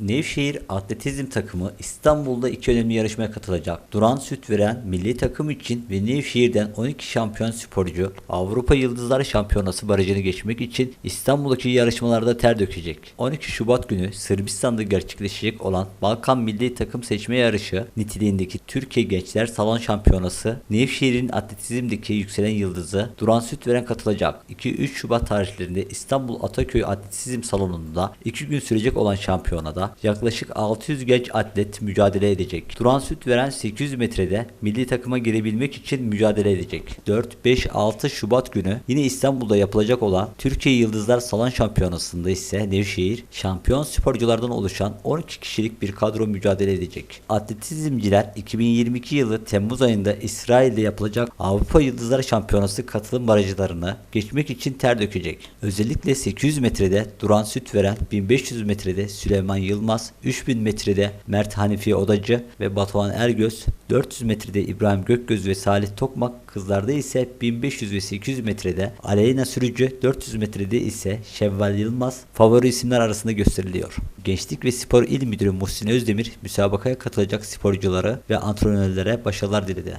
Nevşehir Atletizm takımı İstanbul'da iki önemli yarışmaya katılacak. Duran Sütveren milli takım için ve Nevşehir'den 12 şampiyon sporcu Avrupa Yıldızlar Şampiyonası barajını geçmek için İstanbul'daki yarışmalarda ter dökecek. 12 Şubat günü Sırbistan'da gerçekleşecek olan Balkan Milli Takım Seçme Yarışı niteliğindeki Türkiye Gençler Salon Şampiyonası Nevşehir'in atletizmdeki yükselen yıldızı Duran Sütveren katılacak. 2-3 Şubat tarihlerinde İstanbul Ataköy Atletizm Salonu'nda 2 gün sürecek olan şampiyonada yaklaşık 600 genç atlet mücadele edecek. Duran Sütveren 800 metrede milli takıma girebilmek için mücadele edecek. 4, 5, 6 Şubat günü yine İstanbul'da yapılacak olan Türkiye Yıldızlar Salon Şampiyonası'nda ise Nevşehir şampiyon sporculardan oluşan 12 kişilik bir kadro mücadele edecek. Atletizmciler 2022 yılı Temmuz ayında İsrail'de yapılacak Avrupa Yıldızlar Şampiyonası katılım barajlarını geçmek için ter dökecek. Özellikle 800 metrede Duran Sütveren, 1500 metrede Süleyman Yılmaz, 3000 metrede Mert Hanifi Odacı ve Batuhan Ergöz, 400 metrede İbrahim Gökgöz ve Salih Tokmak, kızlarda ise 1500 ve 800 metrede Aleyna Sürücü, 400 metrede ise Şevval Yılmaz favori isimler arasında gösteriliyor. Gençlik ve Spor İl Müdürü Muhsin Özdemir müsabakaya katılacak sporcuları ve antrenörlere başarılar diledi.